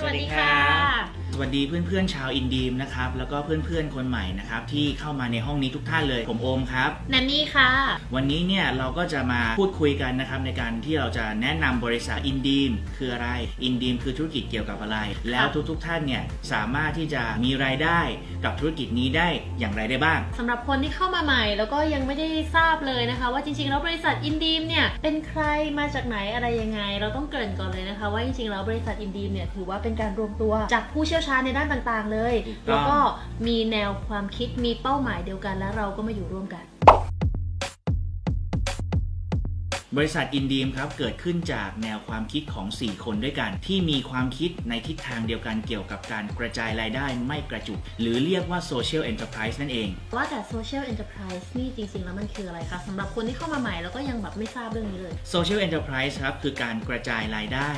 สวัสดีค่ะ วัสดีเพื่อนๆชาวอินดีมนะครับแล้วก็เพื่อนๆคนใหม่นะครับที่เข้ามาในห้องนี้ทุกท่านเลย ผมโอมครับแนนนี่ค่ะ วันนี้เนี่ยเราก็จะมาพูดคุยกันนะครับในการที่เราจะแนะนำบริษัทอินดีมคืออะไรอินดีมคือธุรกิจเกี่ยวกับอะไร แล้วทุกๆ ท่านเนี่ยสามารถที่จะมีรายได้กับธุรกิจนี้ได้อย่างไรได้บ้าง สำหรับคนที่เข้ามาใหม่แล้วก็ยังไม่ได้ทราบเลยนะคะ ว่าจริงๆแล้วบริษัทอินดีมเนี่ยเป็นใครมาจากไหนอะไรยังไง เราต้องเกริ่นก่อนเลยนะคะ ว่าจริงๆแล้วบริษัทอินดีมเนี่ยถือว่าเป็นการรวมตัวจากผู้เชี่ยวชาญในด้านต่างๆเลยถูกต้องแล้วก็มีแนวความคิดมีเป้าหมายเดียวกันและเราก็มาอยู่ร่วมกัน บริษัทอินดีมครับเกิดขึ้นจากแนวความคิดของ 4 คนด้วยกัน ที่มีความคิดในทิศทางเดียวกันเกี่ยวกับการกระจายรายได้ไม่กระจุก หรือเรียกว่า Social Enterprise นั่นเอง ว่าแต่ Social Enterprise นี่จริง ๆ แล้วมันคืออะไรคะสำหรับคนที่เข้ามาใหม่แล้วก็ยังแบบไม่ทราบเรื่องนี้เลย Social Enterprise ครับคือการกระจายรายได้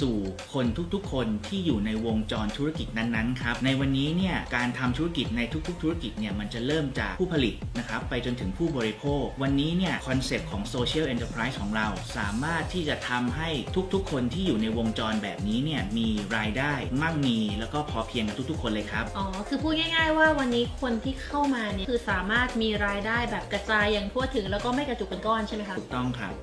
สู่คนทุกๆ คนที่อยู่ในวงจรธุรกิจนั้นๆครับในวันนี้เนี่ยการทำธุรกิจในทุกๆ ธุรกิจเนี่ยมันจะเริ่มจากผู้ผลิตนะครับไปจนถึงผู้บริโภค วันนี้เนี่ยคอนเซปต์ของ Social Enterprise ของเรา สามารถที่จะทำให้ทุกๆ คนที่อยู่ในวงจรแบบนี้เนี่ยมีรายได้มั่งมีแล้วก็พอเพียงกับทุกๆ คนเลยครับ อ๋อ คือพูดง่าย ๆ ว่าวันนี้คนที่เข้ามาเนี่ยคือสามารถมีรายได้แบบกระจายอย่างทั่วถึงแล้วก็ไม่กระจุกเป็นก้อนใช่ไหมคะถูกต้องครับ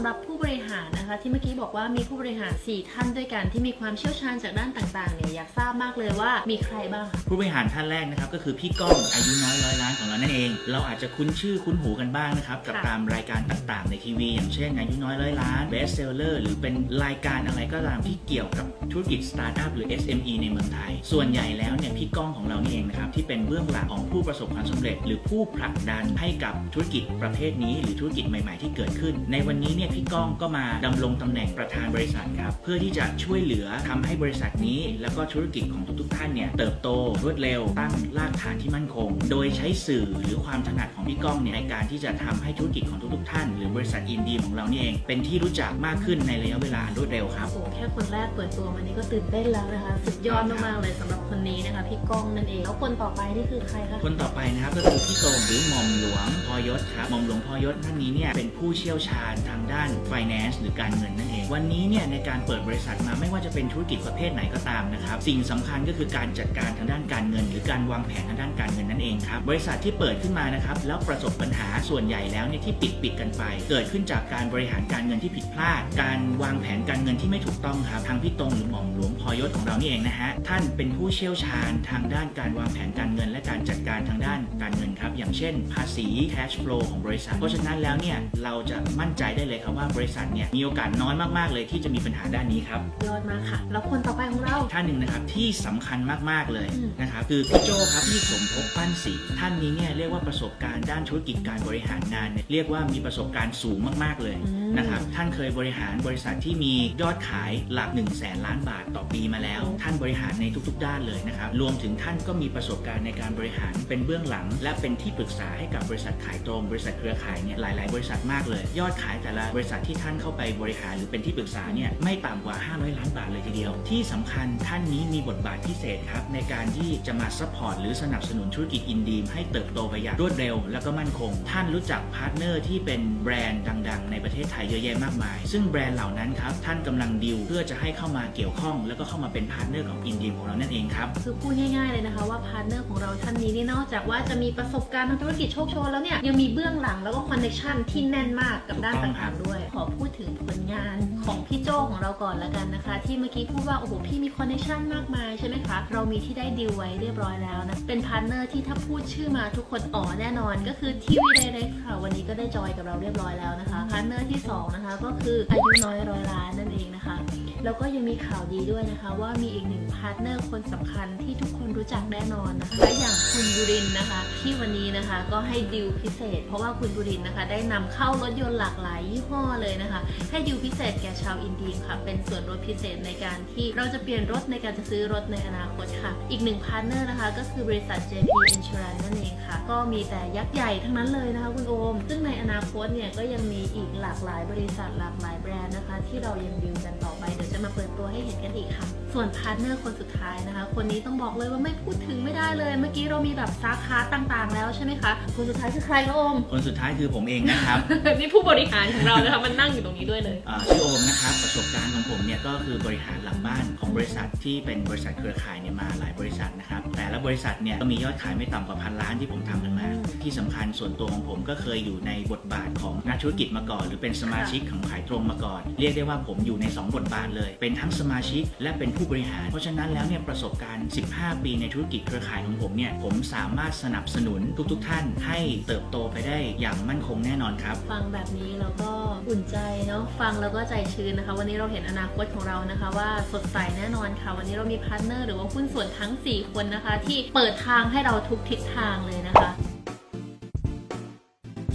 ำหรับผู้บริหารนะคะ ที่เมื่อกี้บอกว่ามีผู้บริหาร 4 ท่านด้วยกันที่มีความเชี่ยวชาญจากด้านต่างๆเนี่ยอยากทราบมากเลยว่ามีใครบ้างคะผู้บริหารท่านแรกนะครับก็คือพี่ก้องอายุน้อยร้อยล้านของเรานั่นเอง เราอาจจะคุ้นชื่อคุ้นหูกันบ้างนะครับกับค่ะตามรายการต่างๆ ในทีวี อย่างเช่นอายุน้อยร้อยล้าน Best Seller หรือเป็นรายการอะไรก็ตามที่เกี่ยวกับธุรกิจสตาร์ทอัพหรือ SME ในเมืองไทย ส่วนใหญ่แล้วเนี่ยพี่ก้องของเรานี่เองนะครับที่เป็นเบื้องหลังของผู้ประสบความสำเร็จ หรือผู้ผลักดันให้กับธุรกิจประเภทนี้ หรือธุรกิจใหม่ ๆ ที่เกิดขึ้น ในวันนี้เนี่ยพี่ก้องก็มาดำรงตำแหน่งประธานบริษัทครับเพื่อที่จะช่วยเหลือทำให้บริษัทนี้ แล้วก็ธุรกิจของทุกๆ ท่านเนี่ยเติบโตรวดเร็วตั้งรากฐานที่มั่นคง โดยใช้สื่อหรือความถนัดของพี่ก้องเนี่ยในการที่จะทำให้ธุรกิจของทุกๆ ท่าน หรือบริษัทอินดีของเรานี่เอง เป็นที่รู้จักมากขึ้นในระยะเวลารวดเร็วครับโอ้โหแค่คนแรกเปิดตัวมานี่ก็ตื่นเต้นแล้วนะคะสุดยอดมากๆเลยสำหรับคนนี้นะคะพี่ก้องนั่นเองแล้วคนต่อไปนี่คือใครคะคนต่อไปนะครับก็คือพี่โตงหรือหม่อมหลวงพอยศครับหม่อมหลวงพอยศท่านนี้เนี่ยเป็นผู้เชี่ยวชาญทางด้าน finance หรือการเงินนั่นเอง วันนี้เนี่ยในการเปิดบริษัทมาไม่ว่าจะเป็นธุรกิจประเภทไหนก็ตามนะครับ สิ่งสำคัญก็คือการจัดการทางด้านการเงิน หรือการวางแผนทางด้านการเงินนั่นเองครับบริษัทที่เปิดขึ้นมานะครับแล้วประสบปัญหาส่วนใหญ่แล้วเนี่ยที่ปิดปิดกันไป เกิดขึ้นจากการบริหารการเงินที่ผิดพลาด การวางแผนการเงินที่ไม่ถูกต้องครับทางพี่ตรงหรือหม่อมหลวงพอยศของเรานี่เองนะฮะท่านเป็นผู้เชี่ยวชาญทางด้านการวางแผนการเงิน และการจัดการทางด้านการเงินครับอย่างเช่น ภาษี cash flow ของบริษัท เพราะฉะนั้นแล้วเนี่ยเราจะมั่นใจได้เลยครับว่าบริษัทเนี่ยมีโอกาสน้อยมากๆเลยที่จะมีปัญหาด้านนี้ครับยอดมากค่ะ แล้วคนต่อไปของเรา ท่านหนึ่งนะครับที่สำคัญมากๆเลยอืม นะครับคือพี่โจครับพี่สมภพปั้นศรีท่านนี้เนี่ยเรียกว่าประสบการณ์ด้านธุรกิจการบริหารงานเนี่ยเรียกว่ามีประสบการณ์สูงมากๆเลย อืม นะครับท่านเคยบริหารบริษัทที่มียอดขายหลัก1 0 0 0 0แสนล้านบาทต่อปีมาแล้ว ท่านบริหารในทุกๆ ด้านเลยนะครับรวมถึงท่านก็มีประสบการณ์ในการบริหารเป็นเบื้องหลัง และเป็นที่ปรึกษาให้กับบริษัทขายตรง บริษัทเครือข่ายเนี่ยหลาย ๆ บริษัทมากเลย ยอดขายแต่ละบริษัทที่ท่านเข้าไปบริหารหรือเป็นที่ปรึกษาเนี่ยไม่ต่ำกว่า 500 ล้านบาทเลยทีเดียว ที่สำคัญท่านนี้มีบทบาทพิเศษครับในการที่จะมาซัพพอร์ตหรือสนับสนุนธุรกิจอินดีมให้เติบโตไปอย่างรวดเร็ว และก็มั่นคง ท่านรู้จักพาร์ทเนอร์ที่เป็นแบรนด์ดัง ๆ ในประเทศไทยเยอะแยะมากมาย ซึ่งแบรนด์เหล่านั้นครับท่านกำลังดิวเพื่อจะให้เข้ามาเกี่ยวข้อง แล้วก็เข้ามาเป็นพาร์ทเนอร์ของอินดีมของเรานั่นเองครับคือพูดง่ายๆเลยนะคะว่าพาร์ทเนอร์ของเราท่านนี้นี่นอกจากว่าจะมีประสบการณ์ทางธุรกิจโชคโชนแล้วเนี่ยยังมีเบื้องหลังแล้วก็คอนเนคชั่นที่แน่นมากกับด้านต่างๆด้วย ขอพูดถึงผลงานของพี่โจของเราก่อนละกันนะคะ ที่เมื่อกี้พูดว่าโอ้โหพี่มีคอนเนคชั่นมากมายใช่ไหมคะเรามีที่ได้ดีลไว้เรียบร้อยแล้วนะเป็นพาร์ทเนอร์ที่ถ้าพูดชื่อมาทุกคนอ๋อแน่นอน ก็คือทีวีเล็กค่ะวันนี้ก็ได้จอยกับเราเรียบร้อยแล้วนะคะพาร์ทเนอร์ที่สองนะคะ ก็คืออายุน้อยร้อยล้านนั่นเองนะคะ แล้วก็ยังมีข่าวดีด้วยนะคะ ว่ามีอีกหนึ่งพาร์ทเนอร์คนสำคัญที่ทุกคนรู้จักแน่นอนนะคะและอย่างคุณบุรินนะคะ ที่วันนี้นะคะก็ให้ดิวพิเศษ เพราะว่าคุณบุรินนะคะ ได้นำเข้ารถยนต์หลากหลายยี่ห้อเลยนะคะ ให้ดิวพิเศษแก่ชาวอินเดียค่ะ เป็นส่วนลดพิเศษในการที่เราจะเปลี่ยนรถในการจะซื้อรถในอนาคตค่ะ อีกหนึ่งพาร์ทเนอร์นะคะ ก็คือบริษัท JP Insurance นั่นเองค่ะ ก็มีแต่ยักษ์ใหญ่ทั้งนั้นเลยนะคะ คุณโอม ซึ่งในอนาคตเนี่ยก็ยังมีอีกหลากหลายบริษัทหลากหลายแบรนด์นะคะ ที่เรายังยืนกันต่อไปเดี๋ยว มาเปิดตัวให้เห็นกันอีกค่ะ ส่วนพาร์ทเนอร์คนสุดท้ายนะคะ คนนี้ต้องบอกเลยว่าไม่พูดถึงไม่ได้เลย เมื่อกี้เรามีแบบสาขาต่างๆ แล้วใช่ไหมคะ คนสุดท้ายคือใครคะโอม คนสุดท้ายคือผมเองนะครับ นี่ผู้บริหารของเรานะคะมันนั่งอยู่ตรงนี้ด้วยเลยอ่าชื่อโอมนะครับประสบการณ์ของผมเนี่ยก็คือบริหารหลังบ้านของบริษัทที่เป็นบริษัทเครือข่ายเนี่ยมาหลายบริษัทนะครับแต่ละบริษัทเนี่ยก็มียอดขายไม่ต่ำกว่าพันล้านที่ผมทำกันมา ที่สำคัญส่วนตัวของผมก็เคยอยู่ในบทบาทของนักธุรกิจมาก่อน หรือเป็นสมาชิกของขายตรงมาก่อน เรียกได้ว่าผมอยู่ใน 2 บทบาทเลยเป็นทั้งสมาชิกและเป็นผู้บริหาร เพราะฉะนั้นแล้วเนี่ยประสบการณ์ 15 ปีในธุรกิจเครือข่ายของผมเนี่ยผมสามารถสนับสนุนทุกๆท่าน ให้เติบโตไปได้อย่างมั่นคงแน่นอนครับ ฟังแบบนี้เราก็อุ่นใจเนาะฟังแล้วก็ใจชื้นนะคะ วันนี้เราเห็นอนาคตของเรานะคะ ว่าสดใสแน่นอนค่ะ วันนี้เรามีพาร์ทเนอร์หรือว่าหุ้นส่วนทั้ง 4 คนนะคะ ที่เปิดทางให้เราทุกทิศทางเลยนะคะ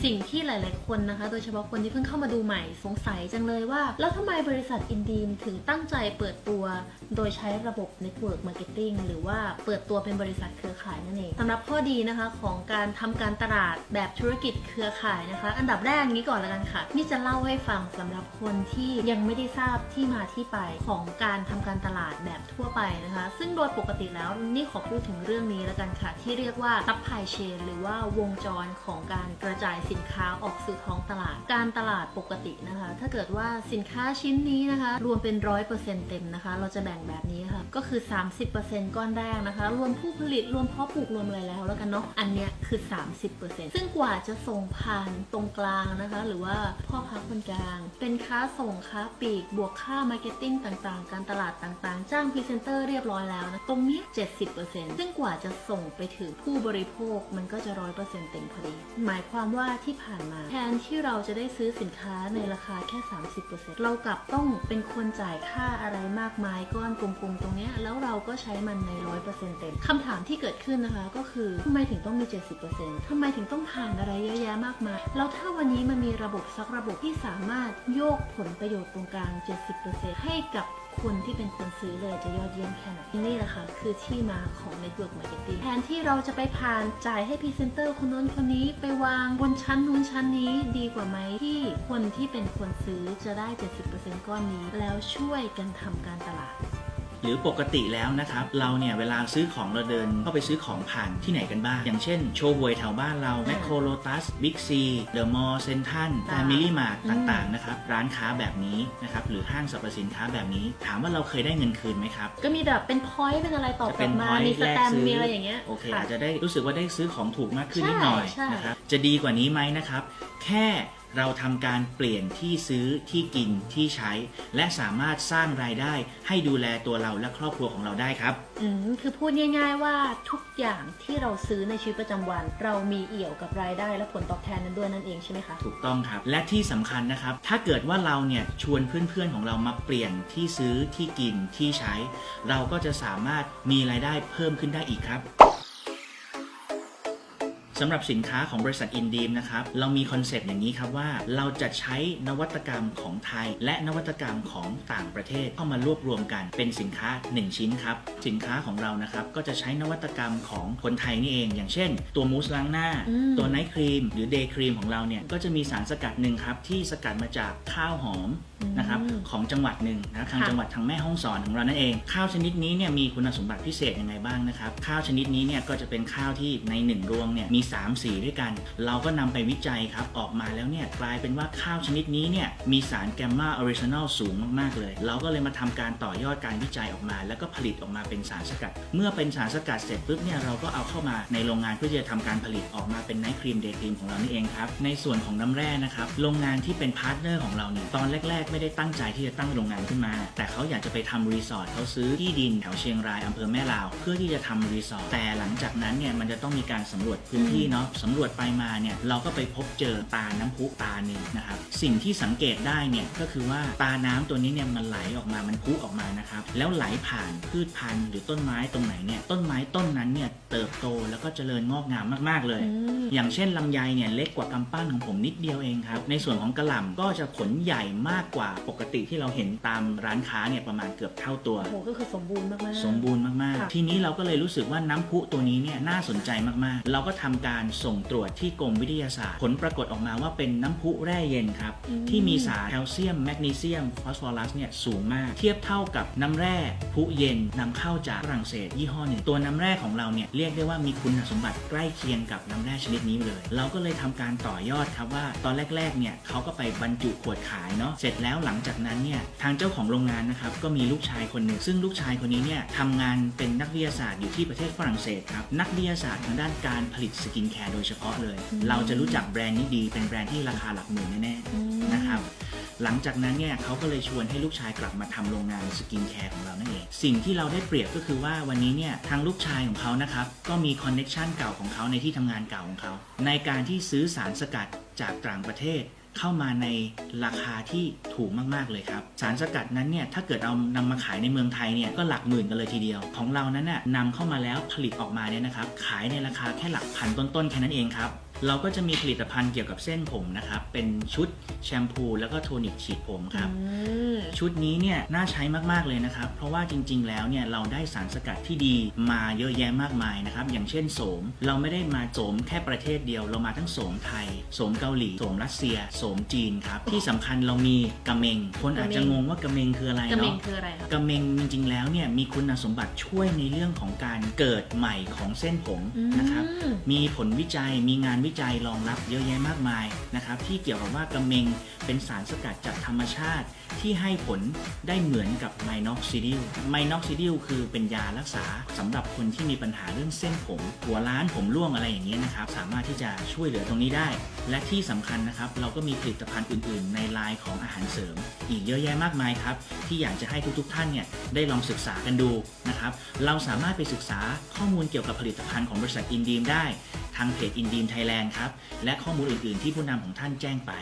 สิ่งที่หลาย ๆ คนนะคะ โดยเฉพาะคนที่เพิ่งเข้ามาดูใหม่สงสัยจังเลยว่า แล้วทำไมบริษัทอินดีมถึงตั้งใจเปิดตัว โดยใช้ระบบ Network Marketing หรือว่าเปิดตัวเป็นบริษัทเครือข่ายนั่นเองสำหรับข้อดีนะคะของการทำการตลาดแบบธุรกิจเครือข่ายนะคะ อันดับแรกนี้ก่อนล้วกันค่ะ นี่จะเล่าให้ฟังสำหรับคนที่ยังไม่ได้ทราบที่มาที่ไปของการทำการตลาดแบบทั่วไปนะคะ ซึ่งโดยปกติแล้วนี่ขอพูดถึงเรื่องนี้ล้วกันค่ะ ที่เรียกว่า supply chain หรือว่าวงจรของการกระจายสินค้าออกสู่ท้องตลาด การตลาดปกตินะคะ ถ้าเกิดว่าสินค้าชิ้นนี้นะคะ รวมเป็น100%เต็มนะคะ เราจะแบ่งแบบนี้ค่ะ ก็คือ 30%ก้อนแรกนะคะ รวมผู้ผลิตรวมเพาะปลูกรวมอะไรแล้วแล้วกันเนาะ อันเนี้ยคือ 30%ซึ่งกว่าจะส่งผ่านตรงกลางนะคะ หรือว่าพ่อค้าคนกลาง เป็นค้าส่งค้าปลีก บวกค่ามาร์เก็ตติ้งต่างๆ การตลาดต่างๆ จ้างพรีเซนเตอร์เรียบร้อยแล้วนะ ตรงนี้ 70%ซึ่งกว่าจะส่งไปถึงผู้บริโภคมันก็จะ100%เต็มพอดี หมายความว่าที่ผ่านมา แทนที่เราจะได้ซื้อสินค้าในราคาแค่ 30%เรากลับต้องเป็นคนจ่ายค่าอะไรมากมายก้อนกลมๆตรงนี้แล้วเราก็ใช้มันใน 100%เต็มคำถามที่เกิดขึ้นนะคะ ก็คือทำไมถึงต้องมี 70%ทำไมถึงต้องผ่านอะไรเยอะแยะมากมาย แล้วถ้าวันนี้มันมีระบบสักระบบที่สามารถโยกผลประโยชน์ตรงกลาง 70%ให้กับ คนที่เป็นคนซื้อเลยจะยอดเยี่ยมแค่ไหนนี่แหละค่ะคือที่มาของ Network Marketing แทนที่เราจะไปผ่านจ่ายให้พรีเซนเตอร์คนนู้นคนนี้ไปวางบนชั้นนู้นชั้นนี้ดีกว่าไหมที่คนที่เป็นคนซื้อจะได้ 70%ก้อนนี้ แล้วช่วยกันทำการตลาด หรือปกติแล้วนะครับเราเนี่ยเวลาซื้อของเราเดินเข้าไปซื้อของผ่านที่ไหนกันบ้าง อย่างเช่นโชว์หวยแถวบ้านเราแมคโครโลตัสบิ๊กซีเดอะมอลล์เซนทันแฟมิลี่มาร์ทอืมต่างๆนะครับร้านค้าแบบนี้นะครับหรือห้างสรรพสินค้าแบบนี้ ถามว่าเราเคยได้เงินคืนไหมครับ ก็มีแบบเป็นพอยต์เป็นอะไรตอบจะกเป็ลันบมา point มีสแลกแตมซื้ป์มีอะไรอย่างเงี้ยโอเคค่ะ อาจจะได้รู้สึกว่าได้ซื้อของถูกมากขึ้นใช่นิดหน่อยใช่ นะครับจะดีกว่านี้ไหมนะครับ แค่ เราทำการเปลี่ยนที่ซื้อที่กินที่ใช้ และสามารถสร้างรายได้ให้ดูแลตัวเราและครอบครัวของเราได้ครับ อืมคือพูดง่าย ๆ ว่าทุกอย่างที่เราซื้อในชีวิตประจำวัน เรามีเอี่ยวกับรายได้และผลตอบแทนนั้นด้วยนั่นเองใช่ไหมคะ ถูกต้องครับ และที่สำคัญนะครับ ถ้าเกิดว่าเราเนี่ยชวนเพื่อนๆของเรามาเปลี่ยนที่ซื้อที่กินที่ใช้ เราก็จะสามารถมีรายได้เพิ่มขึ้นได้อีกครับ สำหรับสินค้าของบริษัทอินดีมนะครับ เรามีคอนเซปต์อย่างนี้ครับว่า เราจะใช้นวัตกรรมของไทย และนวัตกรรมของต่างประเทศเข้ามารวบรวมกันเป็นสินค้า 1 ชิ้นครับ สินค้าของเรานะครับก็จะใช้นวัตกรรมของคนไทยนี่เอง อย่างเช่น ตัวมูสล้างหน้าอืมตัวไนท์ครีม หรือเดย์ครีมของเราเนี่ยก็จะมีสารสกัดหนึ่งครับที่สกัดมาจากข้าวหอมนะครับอืมของจังหวัดหนึ่งนะครับทางค่ะจังหวัดทางแม่ฮ่องสอนของเรานั่นเอง ข้าวชนิดนี้เนี่ยมีคุณสมบัติพิเศษยังไงบ้างนะครับ ข้าวชนิดนี้เนี่ยก็จะเป็นข้าวที่ในหนึ่งรวงเนี่ยมี 3 สีด้วยกัน เราก็นำไปวิจัยครับออกมาแล้วเนี่ยกลายเป็นว่าข้าวชนิดนี้เนี่ยมีสารแกมมาออริจินอลสูงมากๆเลย เราก็เลยมาทำการต่อยอดการวิจัยออกมา แล้วก็ผลิตออกมาเป็นสารสกัด เมื่อเป็นสารสกัดเสร็จปุ๊บเนี่ยเราก็เอาเข้ามาในโรงงานเพื่อจะทำการผลิตออกมาเป็นไนท์ครีมเดย์ครีมของเรานี่เองครับในส่วนของน้ำแร่นะครับโรงงานที่เป็นพาร์ทเนอร์ของเราเนี่ยตอนแรกๆไม่ได้ตั้งใจที่จะตั้งโรงงานขึ้นมา แต่เขาอยากจะไปทำรีสอร์ทเขาซื้อที่ดินแถวเชียงรายอำเภอแม่ลาว เพื่อที่จะทำรีสอร์ทแต่หลังจากนั้นเนี่ยมันจะต้องมีการสำรวจพื้นที่เนาะสำรวจไปมาเนี่ยเราก็ไปพบเจอตาน้ำพุตาหนึ่งนะครับสิ่งที่สังเกตได้เนี่ยก็คือว่าตาน้ำตัวนี้เนี่ยมันไหลออกมามันพุออกมานะครับแล้วไหลผ่านพืชพันธุ์หรือต้นไม้ตรงไหนเนี่ยต้นไม้ต้นนั้นเนี่ยเติบโตแล้วก็เจริญงอกงามมากๆเลยอืมอย่างเช่นลำไยเนี่ยเล็กกว่ากำปั้นของผมนิดเดียวเองครับในส่วนของกระหล่ำก็จะผลใหญ่มากกว่าปกติที่เราเห็นตามร้านค้าเนี่ยประมาณเกือบเท่าตัว โอ้โหก็คือสมบูรณ์มากๆ สมบูรณ์มากค่ะ ๆ ทีนี้เราก็เลยรู้สึกว่าน้ำพุตัวนี้เนี่ยน่าสนใจมากๆ เราก็ทำการส่งตรวจที่กรมวิทยาศาสตร์ ผลปรากฏออกมาว่าเป็นน้ำพุแร่เย็นครับที่มีสารแคลเซียม แมกนีเซียม ฟอสฟอรัสเนี่ยสูงมาก เทียบเท่ากับน้ำแร่พุเย็นนำเข้าจากฝรั่งเศสยี่ห้อหนึ่งตัวน้ำแร่ของเราเนี่ยเรียกได้ว่ามีคุณสมบัติใกล้เคียงกับน้ำแร่ชนิดนี้เลย เราก็เลยทำการต่อยอดครับว่าตอนแรกๆเนี่ยเขาก็ไปบรรจุขวดขายเนาะเสร็จแล้วหลังจากนั้นเนี่ยทางเจ้าของโรงงานนะครับก็มีลูกชายคนหนึ่งซึ่งลูกชายคนนี้เนี่ยทำงานเป็นนักวิทยาศาสตร์อยู่ที่ประเทศฝรั่งเศสครับนักวิทยาศาสตร์ทางด้านการผลิตสกินแคร์โดยเฉพาะเลย เราจะรู้จักแบรนด์นี้ดีเป็นแบรนด์ที่ราคาหลักหมื่นแน่อืมๆนะครับหลังจากนั้นเนี่ยเขาก็เลยชวนให้ลูกชายกลับมาทำโรงงานสกินแคร์ของเรานั่นเอง สิ่งที่เราได้เปรียบก็คือว่าวันนี้เนี่ยทางลูกชายของเขานะครับก็มีคอนเน็ชันเก่าของเขาในที่ทำงานเก่าของเขาในการที่ซื้อสารสกัดจากต่างประเทศ เข้ามาในราคาที่ถูกมากๆเลยครับ สารสกัดนั้นเนี่ยถ้าเกิดเอานำมาขายในเมืองไทยเนี่ยก็หลักหมื่นกันเลยทีเดียว ของเรานั้นน่ะนำเข้ามาแล้วผลิตออกมาเนี่ยนะครับขายในราคาแค่หลักพันต้นๆแค่นั้นเองครับ เราก็จะมีผลิตภัณฑ์เกี่ยวกับเส้นผมนะครับ เป็นชุดแชมพูแล้วก็โทนิกฉีดผมครับอืมชุดนี้เนี่ยน่าใช้มากๆเลยนะครับ เพราะว่าจริง ๆ แล้วเนี่ยเราได้สารสกัดที่ดีมาเยอะแยะมากมายนะครับ อย่างเช่นโสม เราไม่ได้มาโสมแค่ประเทศเดียว เรามาทั้งโสมไทย โสมเกาหลี โสมรัสเซีย โสมจีนครับ ที่สำคัญเรามีกระเมง คนอาจจะงงว่ากระเมงคืออะไรกระเมเนาะงคืออะไรคะกระเมงจริงๆ แล้วเนี่ยมีคุณสมบัติช่วยในเรื่องของการเกิดใหม่ของเส้นผมนะครับอืมมีผลวิจัย มีงานวิจัยรองรับเยอะแยะมากมายนะครับที่เกี่ยวกับว่ากระเมงเป็นสารสกัดจากธรรมชาติที่ให้ผลได้เหมือนกับไมน็อกซิดิลไมน็อกซิดิลคือเป็นยารักษาสำหรับคนที่มีปัญหาเรื่องเส้นผม หัวล้านผมร่วงอะไรอย่างเงี้ยนะครับ สามารถที่จะช่วยเหลือตรงนี้ได้ และที่สำคัญนะครับ เราก็มีผลิตภัณฑ์อื่น ๆ ในไลน์ของอาหารเสริม อีกเยอะแยะมากมายครับ ที่อยากจะให้ทุก ๆ ท่านเนี่ยได้ลองศึกษากันดูนะครับ เราสามารถไปศึกษาข้อมูลเกี่ยวกับผลิตภัณฑ์ของบริษัทอินดีมได้ทางเพจอินดีมไทยแลนด์ครับ และข้อมูลอื่น ๆ ที่ผู้นำของท่านแจ้งไป